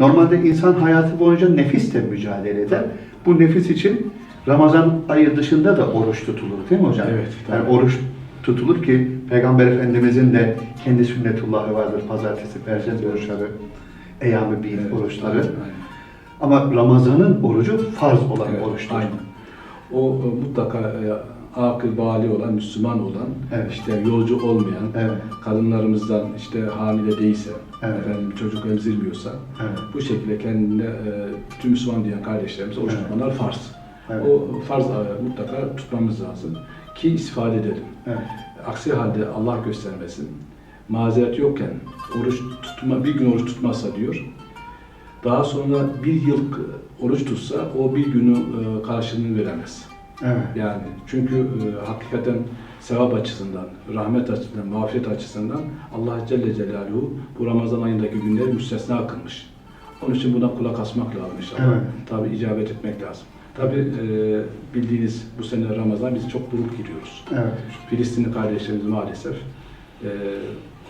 Normalde insan hayatı boyunca nefisle mücadele eder. Bu nefis için Ramazan ayı dışında da oruç tutulur değil mi hocam? Evet, Yani tabii. oruç tutulur ki Peygamber Efendimizin de kendi sünnetullahı vardır. Pazartesi, perşembe oruçları, eyyam-ı bid Evet, oruçları. aynen, Ama Ramazan'ın orucu farz olan Evet, oruçtur. aynen. O e, mutlaka e, akıl bali olan, Müslüman olan, Evet. işte yolcu olmayan, Evet. kadınlarımızdan işte hamile değilse, Evet. efendim çocuk emzirmiyorsa, Evet. bu şekilde kendine e, bütün Müslüman diyen kardeşlerimize oruç Evet. tutmalar farz. Evet. O farz e, mutlaka tutmamız lazım ki istifade edelim. Evet. Aksi halde Allah göstermesin. Mazeret yokken oruç tutma, bir gün oruç tutmazsa diyor. Daha sonra bir yıl oruç tutsa o bir günü e, karşılığını veremez. Evet. Yani çünkü e, hakikaten sevap açısından, rahmet açısından, mağfiret açısından Allah Celle Celaluhu bu Ramazan ayındaki günleri müstesna kılmış. Onun için buna kulak asmak lazım inşallah. Evet. Tabi icabet etmek lazım. Tabi bildiğiniz bu sene Ramazan biz çok buruk giriyoruz. Evet. Filistinli kardeşlerimiz maalesef e,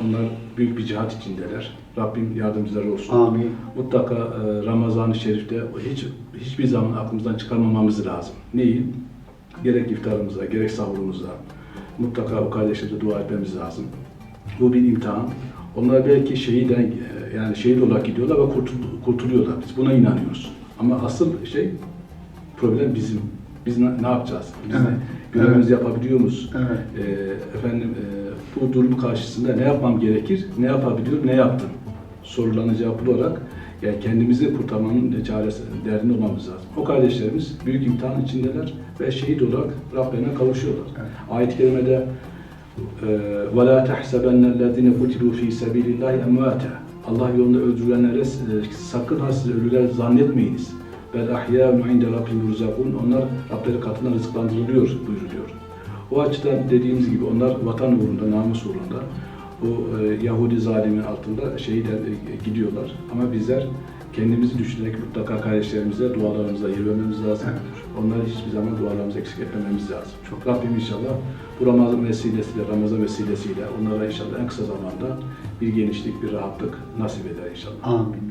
onlar büyük bir cihat içindeler. Rabbim yardımcıları olsun. Amin. Mutlaka e, Ramazan-ı Şerif'te hiç hiçbir zaman aklımızdan çıkarmamamız lazım. Neyi? Gerek iftarımıza, gerek sahurumuza mutlaka o kardeşlerimize dua etmemiz lazım. Bu bir imtihan. Onlar belki şehiden e, yani şehit olarak gidiyorlar ve kurtul- kurtuluyorlar. Biz buna inanıyoruz. Ama asıl şey problem bizim. Biz ne, ne yapacağız? Biz Evet. görevimizi yapabiliyor muyuz? Evet. Ee, efendim e, bu durum karşısında ne yapmam gerekir, ne yapabiliyorum, ne yaptım sorularına cevap olarak yani kendimizi kurtarmanın çaresi, derdinde olmamız lazım. O kardeşlerimiz büyük imtihan içindeler ve şehit olarak Rablerine kavuşuyorlar. Evet. Ayet-i kerimede وَلَا تَحْسَبَنَّ الَّذِينَ قُتِلُوا ف۪ي سَب۪يلِ اللّٰهِ اَمْوَاتًا Allah yolunda öldürülenlere e, sakın ha siz ölüler zannetmeyiniz. Bel ahyâ'un inde rabbim yurzakun. Onlar Rableri katından rızıklandırılıyor buyuruluyor. O açıdan dediğimiz gibi onlar vatan uğrunda, namus uğrunda bu e, Yahudi zalimin altında şehit e, gidiyorlar. Ama bizler kendimizi düşünerek mutlaka kardeşlerimize dualarımıza yer vermemiz lazım. Onları hiçbir zaman dualarımızı eksik etmememiz lazım. Çok Rabbim inşallah bu Ramazan vesilesiyle, Ramazan vesilesiyle onlara inşallah en kısa zamanda bir genişlik, bir rahatlık nasip eder inşallah. Amin.